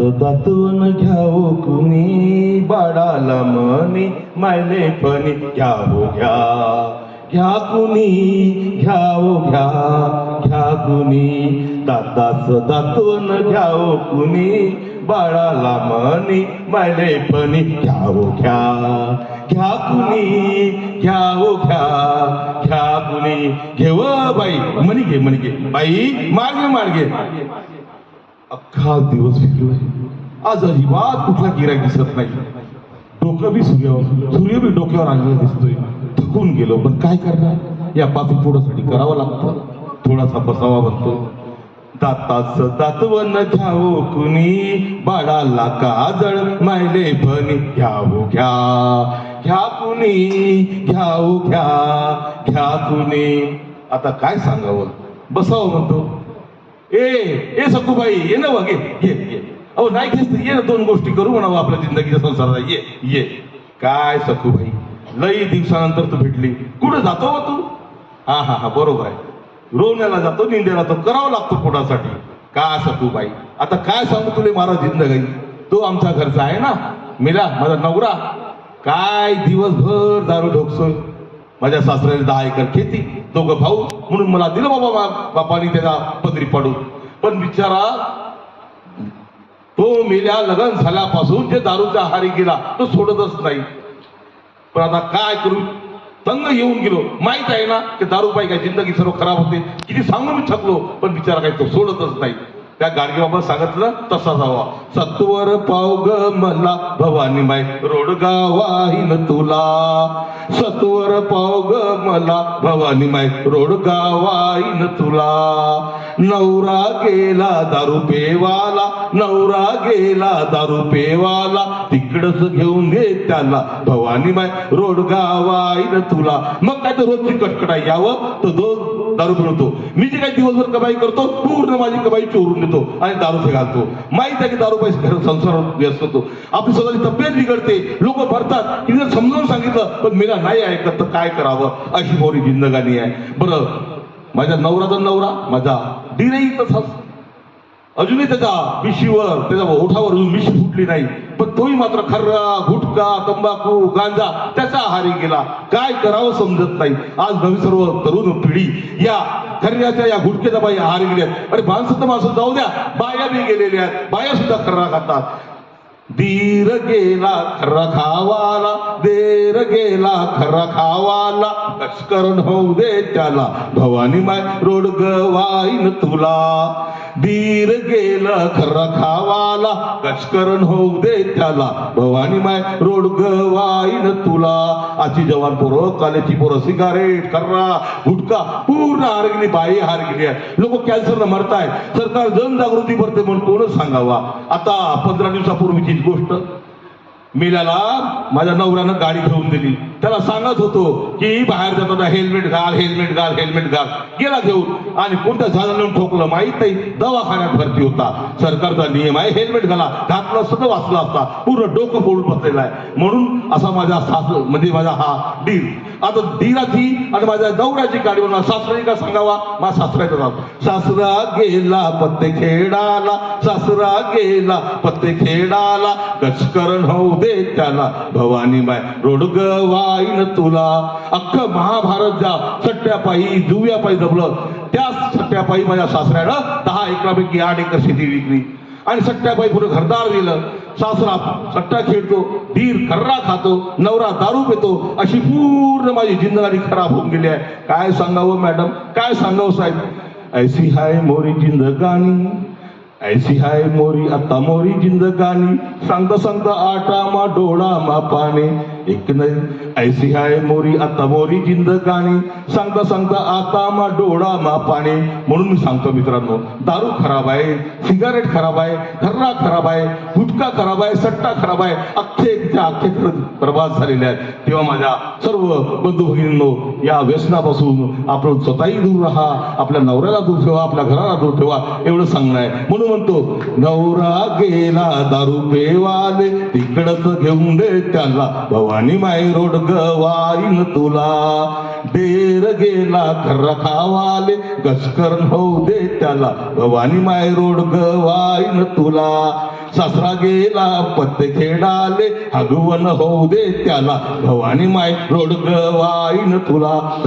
दातवन घ्यावो कुणी? बाळाला मनी मायले फणी घ्या. घ्या कुणी? घ्यावो घ्या. घ्या कुणी? दाताच दातवन घ्यावो कुणी? बाळाला मनी मायले फणी घ्या. घ्या कुणी? घ्यावो घ्या. घ्या कुणी? घेव बाई म्हणी घे म्हणी घे बाई मार्गे मार्गे. अख्खा दिवस फिरलो आज अजिबात कुठला गिराय दिसत नाही. डोकं बी सूर्यावर सूर्य बी डोक्यावर आलेला दिसतोय. थकून गेलो पण काय करणार? या पापी पुढासाठी करावं लागतं. थोडासा बसावा बनतो दाताच दातवन घ्यावो कुणी? बाळाला काजळ मायले पण घ्यावो घ्या. घ्या कुणी? घ्यावो घ्या. घ्या कुणी? आता काय सांगावं? बसावं म्हणतो. ए ए सखूबाई ये ना वागे ये ये अहो नाही घेस ये ना दोन गोष्टी करू म्हणावं आपल्या जिंदगीच्या संसारात ये ये काय सखूबाई लई दिवसानंतर तू भेटली कुठं जातो हो तू हा हा हा बरोबर आहे रोवण्याला जातो निंद्याला जातो करावं लागतो पोटासाठी का सखूबाई आता काय सांगू तुले मला जिंदगी तो आमचा घरचा आहे ना मिला माझा नवरा काय दिवसभर दारू ढोकसोय माझ्या सासऱ्याने दहा एकर खेती दोघं भाऊ म्हणून मला दिलं बाबा बा- बापानी त्याला पदरी पाडून. पण बिचारा तो मेल्या लग्न झाल्यापासून जे दारूच्या आहारी गेला तो सोडतच नाही. पण आता काय करू? तंग येऊन गेलो. माहीत आहे ना की दारू पाई काय जिंदगी सर्व खराब होते. किती सांगून मी थकलो पण बिचारा काही तो सोडतच नाही. त्या गाडगे बाबा सांगितलं तसा जावा. सत्वर पाव ग मला भवानी माय. रोडगा वाहीन तुला. सत्वर पाव ग मला भवानी माय. रोडगा वाहीन तुला. नवरा गेला दारू पेवाला. नवरा गेला दारू पेवाला. तिकडच घेऊन घे त्याला भवानी माय. रोडगा वाईन तुला. मग काय तर रोजची कटकटाई यावं? तर दोन दारू बनवतो मी जे काही दिवसभर कमाई करतो पूर्ण माझी कमाई चोरून देतो आणि दारू घालतो माहीत आहे की दारू पैसे घर संसार व्यस्त होतो. आपली स्वतःची तब्येत बिघडते. लोक भरतात. की जर समजावून सांगितलं पण मीरा नाही ऐकत तर काय करावं? अशी मोरी जिंदगानी आहे. बरं माझ्या नवराचा नवरा माझा दीरही तसाच अजूनही त्याच्या मिशीवर त्याच्या ओठावर अजून मिशी फुटली नाही. पण तोही मात्र खर्रा गुटखा तंबाखू गांजा त्याचा आहारी गेला. काय करावं समजत नाही. आज नवी सर्व तरुण पिढी या खर्याच्या या गुटखेच्या बाई हार गेल्यात अरे भानसुद्धा तर माणसं जाऊ द्या. बाया बी गेलेल्या आहेत. बाया सुद्धा खर्रा खातात. दीर गेला खर्रा खावाला. देर गेला खर्रा खावाला. लष्करण होऊ दे त्याला. भवानी माय रोड गवाईन तुला. दीर गेला खर्रा खावाला लष्करण होऊ दे त्याला. भवानी माय रोड गवाईन तुला. आजची जवान पोरं कालेची पोरं सिगारेट खर्रा गुटखा पूर्ण हारगिली बाई हारगिली आहे. लोक कॅन्सरनं मरताय सरकार जनजागृती करते म्हणून कोणच सांगावा? आता पंधरा दिवसापूर्वीची गोष्ट. मिलाला माझ्या नवऱ्यानं गाडी घेऊन दिली. त्याला सांगत होतो की बाहेर जाताना हेल्मेट घाल हेल्मेट घाल हेल्मेट घाल. गेला घेऊन आणि कोणत्या झाडाला ठोकलं माहीत नाही. दवाखान्यात भरती होता. सरकारचा नियम आहे हेल्मेट घाला. घातलं असतं वाचला असता. पूर्ण डोकं फोडून बसलेला आहे. म्हणून असा माझा सास म्हणजे माझा हा डील आता दीराची आणि माझ्या नवऱ्याची गाडी म्हणा सासऱ्याने का सांगावा? मा सासऱ्याचा नाव. सासरा गेला पत्ते खेळाला. सासरा गेला पत्ते खेळाला. गचकरण होऊ दे त्याला भवानी माय. रोडग वाईन तुला. अख्खं महाभारत ज्या सट्ट्यापायी जुव्यापायी जमलं त्या सट्ट्यापायी माझ्या सासऱ्यानं दहा एकरापैकी आठ एकर शेती विकली. आणि सट्ट्याबाई पुढे घरदार दिलं सासरा सट्टा खेळतो धीर कर्रा खातो नवरा दारू पितो अशी पूर्ण माझी जिंदगारी खराब होऊन गेली आहे. काय सांगावं मॅडम? काय सांगावं साहेब? ऐसी हाय मोरी जिंदगानी ऐसी हाय मोरी आता मोरी जिंदगानी सांगता सांगता आटा मा डोळा मा पाने एक नाही ऐसी हाय मोरी आता मोरी जिंद गाणी. सांगता सांगता आता मा डोळा मा पाणी. म्हणून मी सांगतो मित्रांनो दारू खराब आहे सिगारेट खराब आहे धर्रा खराब आहे गुटखा खराब आहे सट्टा खराब आहे अख्खे अख्खे खरं झालेले आहेत. तेव्हा माझ्या सर्व बंधू भगिनींनो या व्यसनापासून आपण स्वतःही दूर राहा आपल्या नवऱ्याला दूर ठेवा आपल्या घराला दूर ठेवा एवढं सांगणं आहे. म्हणून म्हणतो नवरा गेला दारू पेवाले तिकडच घेऊन दे त्याला भवा आणि माय रोड गवाईन तुला. डेर गेला खर्रा खावाले होऊ दे त्याला. भवानी माय रोड गवाईन तुला. सासरा गेला पत्ते खेडाले हगवन होऊ दे त्याला. भवानी माय रोड गवाईन तुला.